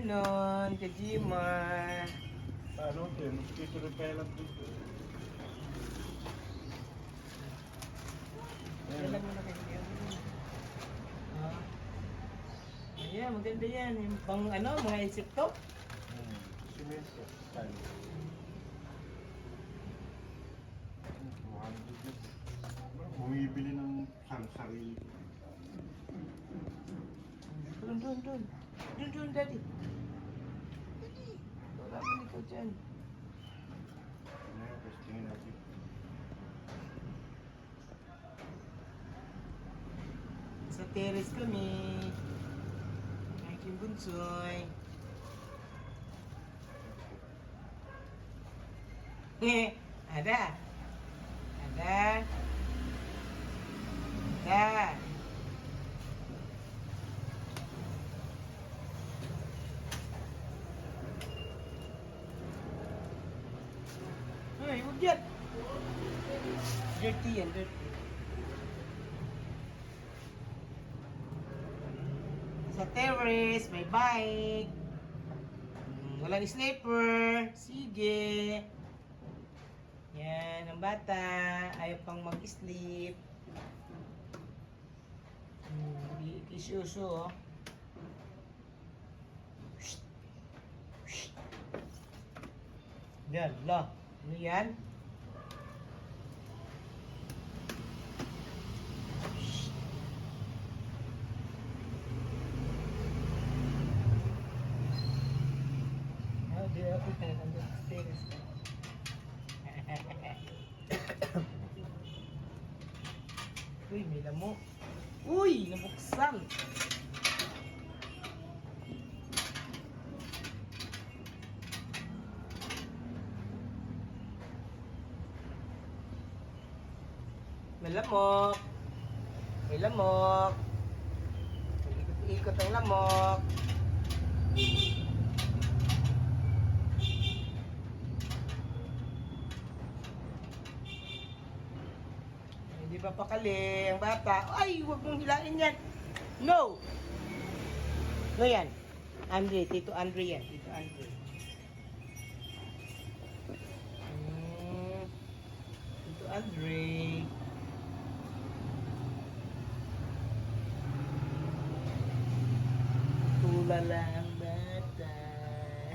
afternoon, Kajima. Ano, Tim? Mosquito repellent dito. Alam mo na kayo. Ayan, maganda yan. Yung pang ano, mga insekto. Hmm. Simento. Style. Bumibili ng sangsari. Doon, doon, doon. Doon, doon, daddy. Daddy. Wala mo ikaw dyan. Yun? Sa terrace kami. Aking bunsoy. Eh, ada. Ada. Sa terrace, may bike. Mm, Walang sleeper. Sige. Yan, ang bata. Ayaw pang mag-sleep. Hmm, Hindi ikisuso, oh. Shh. Shh. Yan, la. Ano yan? Shh. Oh, di ako na nandun sa terrace. Uy, may lamok. Uy, nabuksan. May lamok. May lamok. Ikot-ikot ang lamok. Pakali ang bata. Ay, huwag mong hilain yan. No! No yan. Andre, Tito Andre yan. Tito Andre. Hmm. Tito Andre. Tulala ang bata.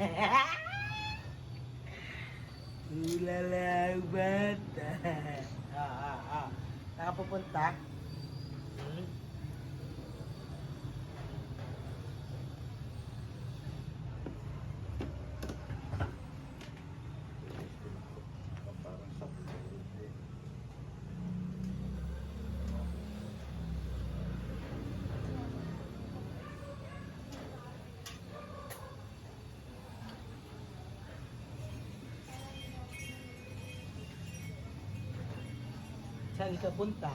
Tulala ang bata. Nakapupunta? Saan ka punta?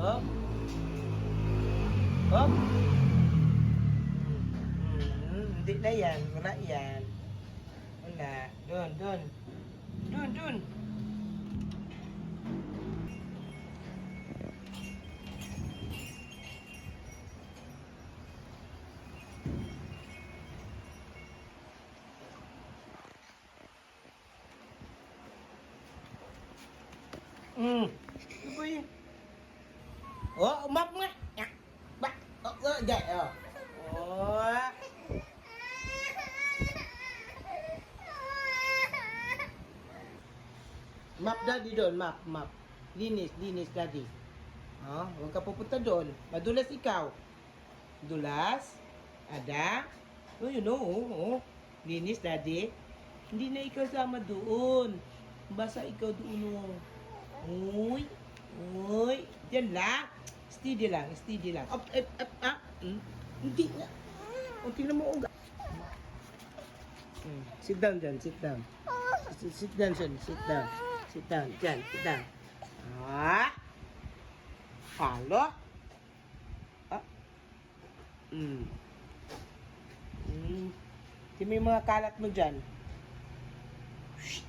Oh? Oh? Hmm, hindi na yan. Wala yan. Wala. Doon, doon. Doon, doon. Hmm. Ano ba yun? Oh, map nga. Ya. Ba. Oh, oh, dyan. Oh. Oh. Map daddy doon, map, map. Linis, linis daddy. Oh, huwag ka pupunta doon. Madulas ikaw. Dulas? Ada? Oh, you know, oh, oh. Linis daddy. Hindi na ikaw sama doon. Basta ikaw doon, oh. Uy, uy. Diyan lang. Steady lang, steady lang. Up, up, up, ah. Hmm. Hindi na. O, tingnan mo, uga. Hmm. Sit down dyan, sit down. Sit, sit down. Sit down. Sit down, dyan, sit down. Ah. Halo. Ah. Hmm. Tingnan mo yung mga kalat mo dyan. Shh.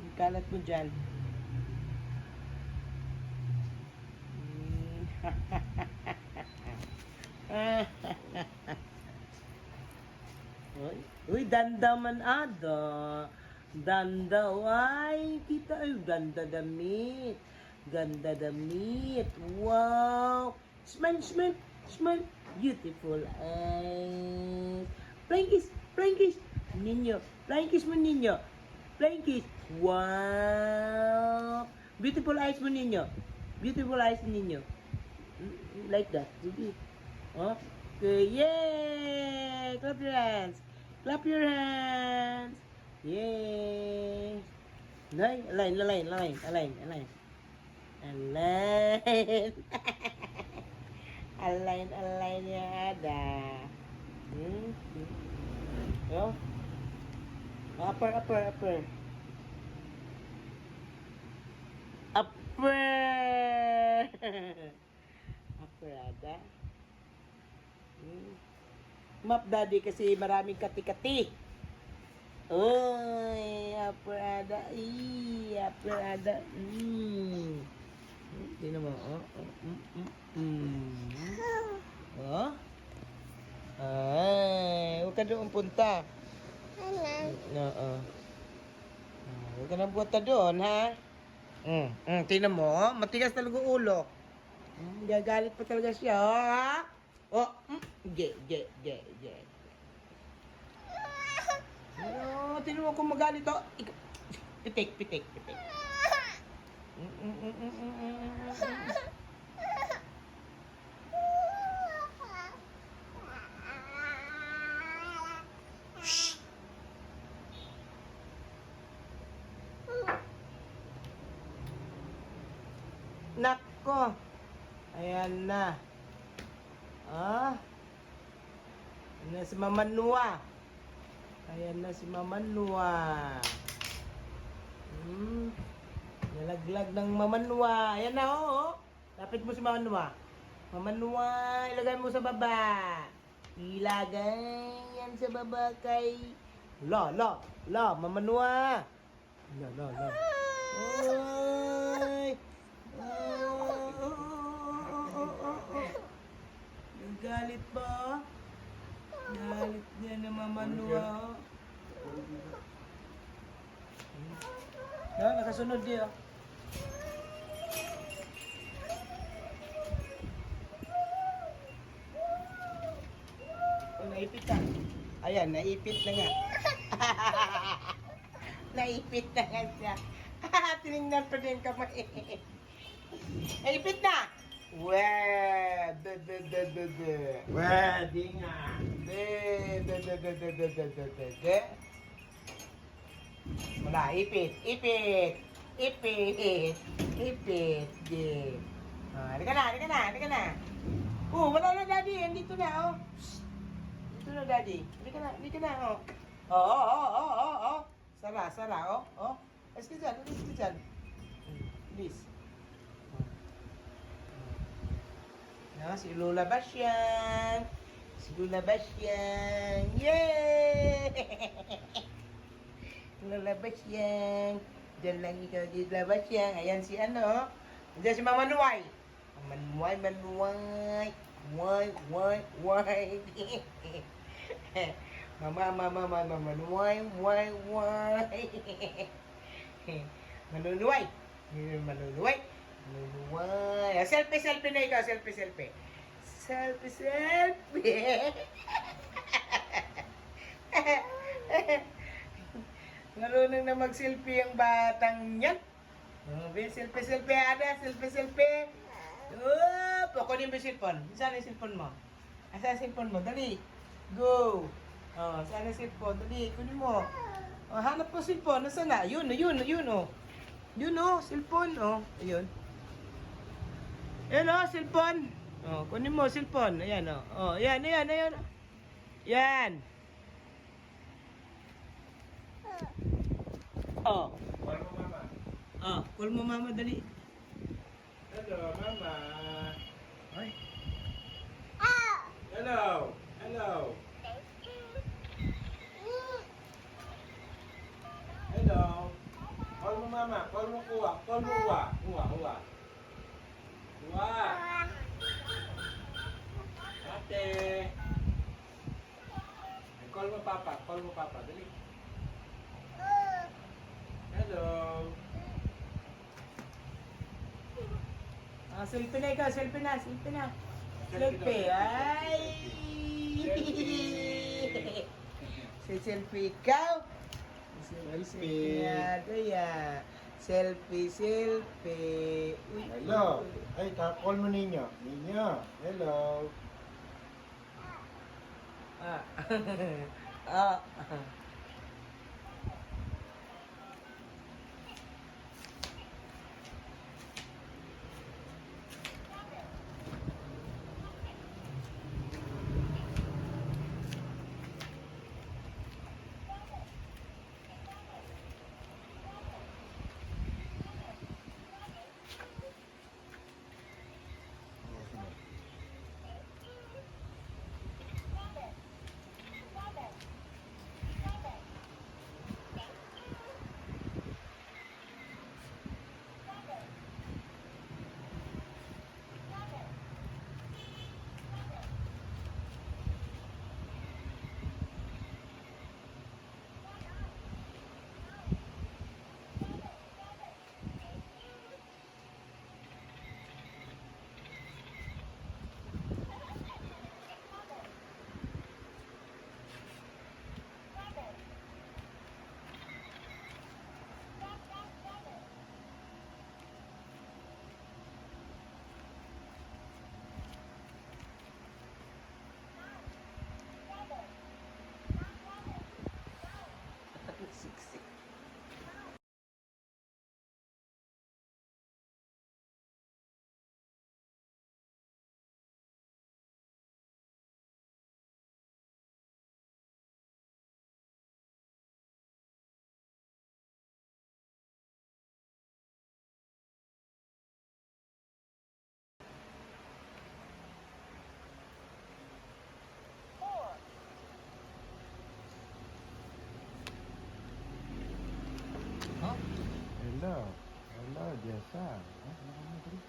Yung kalat mo dyan. Mm. Uy, danda man ada. Danda, ay, kita, ay, ganda damit. Ganda damit. Wow. Smile, smile, smile. Beautiful eyes. Flying kiss. Ninyo, flying kiss mo ninyo. Flying kiss. Wow. Beautiful eyes mo ninyo. Beautiful eyes ninyo. Mm, Like that. Okay. Yay! Clap your hands. Clap your hands. Yay! Nay, align, align, align, align, align. Align. align, align ya ada. Hmm. hmm. Oh. Upper, upper, upper. Upper. upper ada. Hmm. Map daddy kasi maraming kati-kati. Uy, upper ada. Ih, upper ada. Hmm. Hindi naman. Oh, oh, mm, mm, mm. Oh. Ay, huwag ka doon punta. Oo. Ah, Huwag ka nang punta doon, ha? Mm, mm, tingnan mo, oh. matigas talaga ulo. Mm, gagalit pa talaga siya, oh, ha? Oh, mm, ge, ge, ge, ge. matino ako magalit. Oh. Pitik, pitik, pitik. Nako. Ayan na. Ah. Ano si Mama Ayan na si Mama Nua. Hmm. Nalaglag ng Mama Nua. Ayan na, oo. Oh, Lapit mo si Mama Nua. Mama Nua, ilagay mo sa baba. Ilagay yan sa baba kay... La, la, la, Mama Nua. La, la, la. Ay! Nagalit pa? Galit niya na mamanua. No, nakasunod dia. Oh, naipit ka. Ayan, naipit na nga. naipit na nga siya. Tinignan pa din kamay. naipit na! Weh, be be be be. Weh. Be be be be be be be be be be. Wala, ipit, ipit, ipit, ipit, di. Ah, halika na, halika na, halika na. Oh, wala na daddy, andito na, oh. Dito na daddy, halika na, halika na, oh. Oh, oh, oh, oh, oh, oh. Sara, sara, oh, oh. Ka dyan, ka dyan. Alis. No, si Lola Basyan. Si Lola Basyan. Yay! Lola Basyan. Diyan lang ikaw di Lola Basyan. Ayan si ano. Diyan si Mama Nuay. Manuay, Manuay. Why, why, why? mama, mama, mama, Manuay, why, why? Manunuay. Manunuay. Ah, Selfie, selfie na ikaw. Selfie, selfie. Selfie, selfie. Marunong na mag-selfie ang batang yan. Oh, be, selfie, selfie, ada. Selfie, selfie. Oh, kunin mo yung cellphone. Saan yung cellphone mo? Asa yung cellphone mo? Dali. Go. Oh, saan yung cellphone? Dali, kunin mo. Oh, hanap ko cellphone. Nasaan na? Yun, yun, yun, oh. Yun, oh, cellphone, oh. Ayun. Oh, cellphone. Oh, kunin mo, cellphone. Ayan, oh. Oh, ayan, ayan, ayan. Yan. Oh. Call mo mama. Oh, call mo mama, dali. Hello, mama. Ay. Hello. Hello. Hello. Call mo mama. Call mo kuwa. Call mo uwa. Uwa, uwa. Uwa. Ate. Call mo papa. Call mo papa. Dali. Hello. Ah, selfie na ikaw, selfie na, selfie na. Selfie ay! Selfie. Say selfie ikaw. Selfie. Selfie kaya. Selfie, selfie. Uy, Hello. Ay, call mo ninyo. Ninyo. Hello. Ah. ah. Hello. Hello, Jessa. Ah, ano mo dali?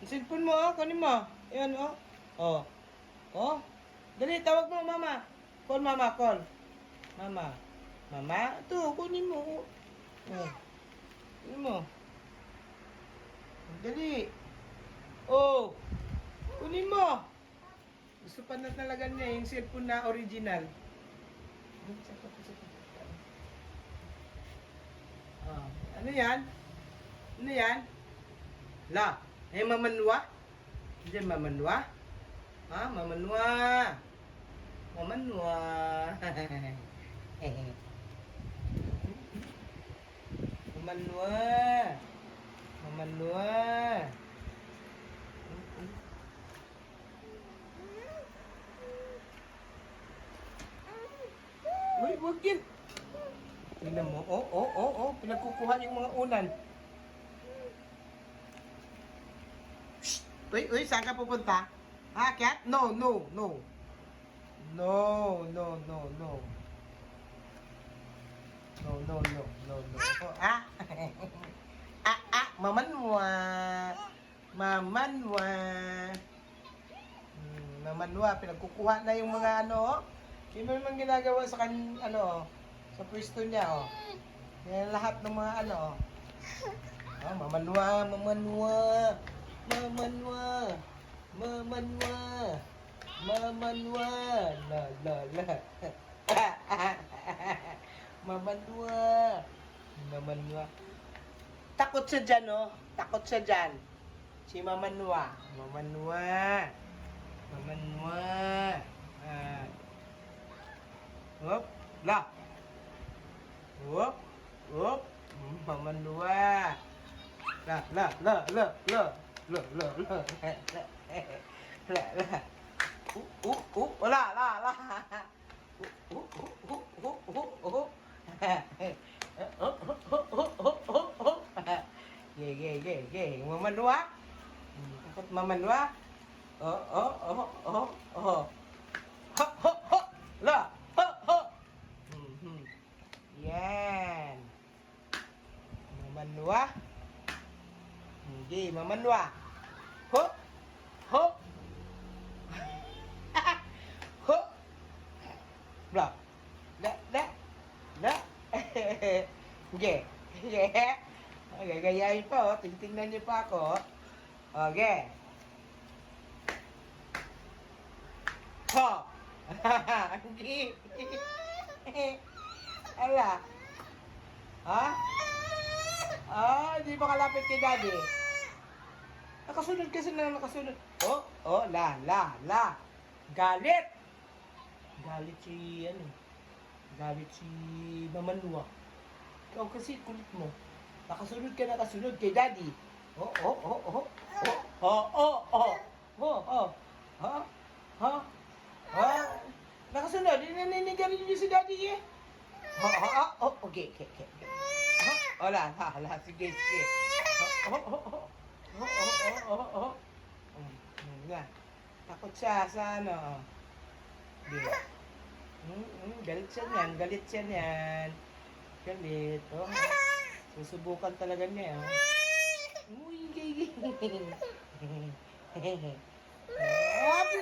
Yung cellphone mo, oh. Kunin mo. Ayan, oh. Oh. Oh. Dali, tawag mo, mama. Call, mama, call. Mama. Mama, ito, kunin mo. Oh. Kunin mo. Dali. Oh. Kunin mo. Gusto pa na talaga niya yung cellphone na original. Ah, ano yan? Ano yan? La, eh mamanwa? Hindi mamanwa? Ha, mamanwa? Mamanwa. mamanwa. Mamanwa. Uy, wag yan. Tingnan mo. Oh, oh, oh, oh. Pinagkukuha yung mga unan. Shh! Uy, uy, saan ka pupunta? Ha, cat? No, no, no. No, no, no, no. No, no, no, no, no. Oh, ah. ah, ah, mamanwa. Mamanwa. Hmm, mamanwa. Pinagkukuha na yung mga ano, oh. Yung may mga ginagawa sa kan, ano, oh, sa pwesto niya, oh. Yan lahat ng mga ano, oh. Ah, mamanwa, mamanwa. Mamanwa. Mamanwa. Mamanwa. La, la, la. Mamanwa. Mamanwa. Takot siya dyan, oh. Takot siya dyan. Si Mamanwa. Mamanwa. Mamanwa. Ah. Hop. La. Hop. Hop. Mamanwa. La, la, la, la, la. La, la, la. La, la. Uh, uh, uh. La, la, la. Uh, uh, uh, uh, uh. Uh, mamanwa. Takot mamanwa. Oh, oh, oh, oh, oh. Ho, ho, ho. La, ho, ho. Mm -hmm. Yan. Mamanwa. Hindi, mamanwa. Tingtingnan niyo pa ako. Okay. Ho! Hindi. Ala. Ha? Ah, hindi ba kalapit kay daddy? Nakasunod kasi na nakasunod. Oh, oh, la, la, la. Galit. Galit si, ano, galit si Mamanua. Ikaw kasi kulit mo. Nakasunod ka nakasunod kay daddy. Oh, oh, oh, oh. Oh, oh, oh, oh. Oh, oh. Ha? Ha? Ha? Nakasunod. Naninigarin niyo si daddy eh. Ha, ha, ha. Oh, okay, okay, okay. Ha? Wala, ha, wala. Sige, sige. Oh, oh, oh, oh. Oh, oh, oh, oh, oh. Mm, nga. Takot siya sa ano. Di. Mm, mm, galit siya niyan, galit siya niyan. Galit. Oh. Susubukan talaga niya. Oh. Uy,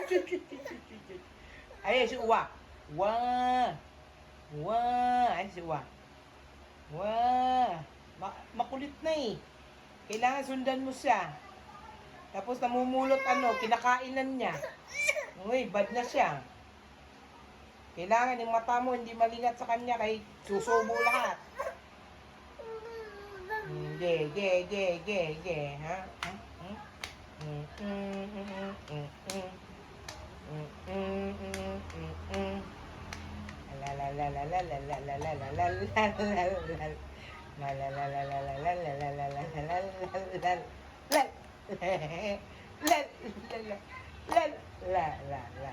chut. Ayan si Uwa. Uwa. Uwa. Ayan si Uwa. Uwa. Ma- makulit na eh. Kailangan sundan mo siya. Tapos namumulot ano, kinakainan niya. Uy, bad na siya. Kailangan yung mata mo hindi malingat sa kanya kay susubo lahat. Mm. Mm, mm, mm, mm, mm. La la la la la la la la la la la la la la. La la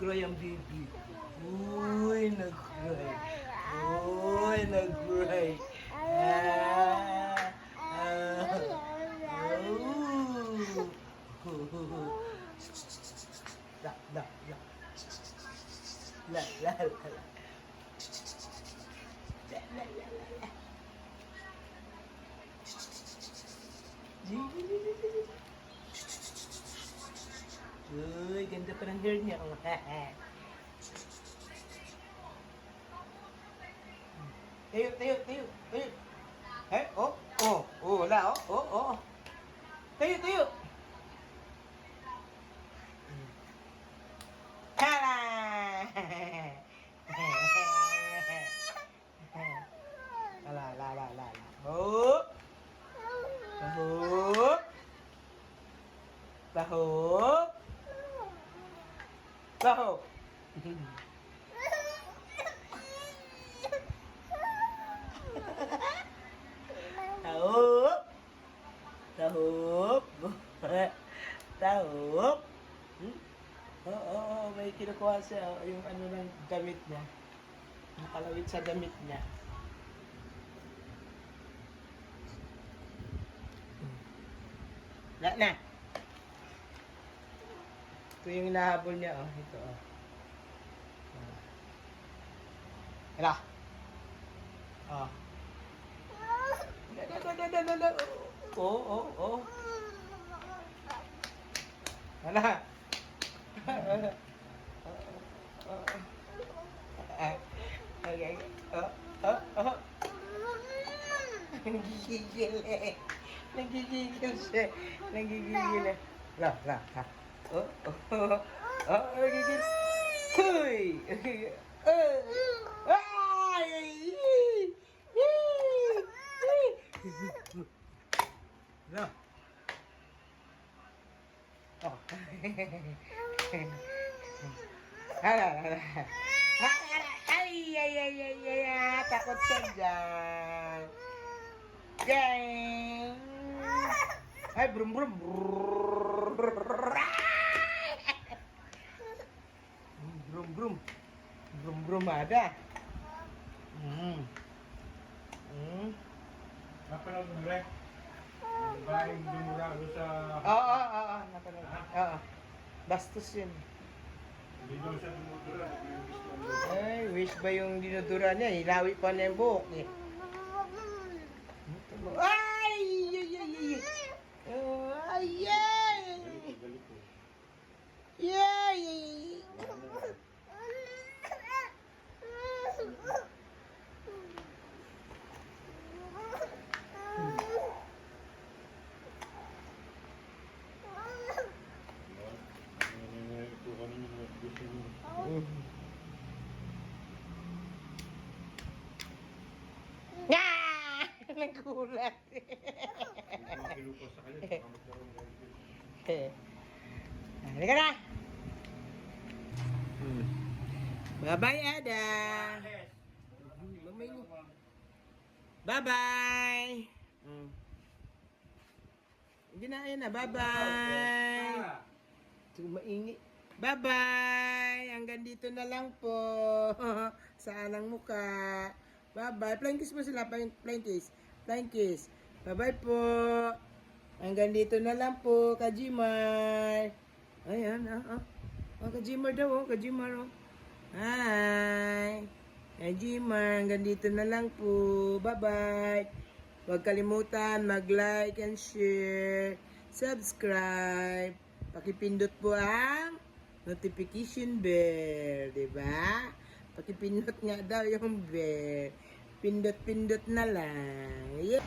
nag-cry ang baby. Uy, nag-cry. Uy, nag-cry. Ah, ah, oh. La. La, la, la, la. La, la, la, la. Uy, ganda pa ng hair niya. Oh. tayo, tayo, tayo, tayo. Eh, oh, oh, oh, wala, oh, oh, oh. Tayo, tayo. Hala! La, la, la, la, la. Oh! Tahok! Tahok! Tahok! Tahok! Tahok! Tahok! Hmm? Oo, oo, oo, may kinukuha siya oh, yung ano ng damit niya. Nakalawit sa damit niya. Na, na. Ito yung hinahabol niya, oh. Ito, oh. Hala. Oh. Da, da, da. Oh, oh, oh. Hala. Okay. Oh, oh, oh. Nagigigil eh. Nagigigil siya. Nagigigil eh. La, la, la. Oh, oh, oh, oh, gigit. Cuy. No. Oh. Alah, alah. Ay, ay, ay, ay, ay, ay, takut saja. Jeng. Hai, brum, brum, brum. Ada. Hmm. Hmm. Napanood mo rin? Bahay dumura doon sa... Oo, oo, oo, napanood. Oo. Bastos yun. Hindi daw siya dumudura. Ay, wish ba yung dinudura niya? Hilawi pa na yung buhok eh. Ay! Ay! Ay! Ay! Oh, Ay! Ay! Galit ko. Yay! Ito kanina na gusto niyo. Ah! Nagulat. Makilupa sa kanya. baka magkaroon ng galit. Eh. Halika na! Bye-bye, Ada! Bye-bye! Hmm. Hindi na, ayun na. Bye-bye! Ito maingi. Bye-bye! Hanggang dito na lang po. sa anang muka. Bye-bye. Kiss mo sila. Flying kiss. Flying kiss. Bye-bye po. Hanggang dito na lang po, Kajimar. Ayan, ah, ah. Oh, Kajimar daw, oh. Kajimar, oh. Hi. Kajimar, hanggang dito na lang po. Bye-bye. Huwag kalimutan mag-like and share. Subscribe. Pakipindot po ang notification bell, 'di ba? Pakipindot nga daw yung bell. Pindot-pindot na lang. Yeah.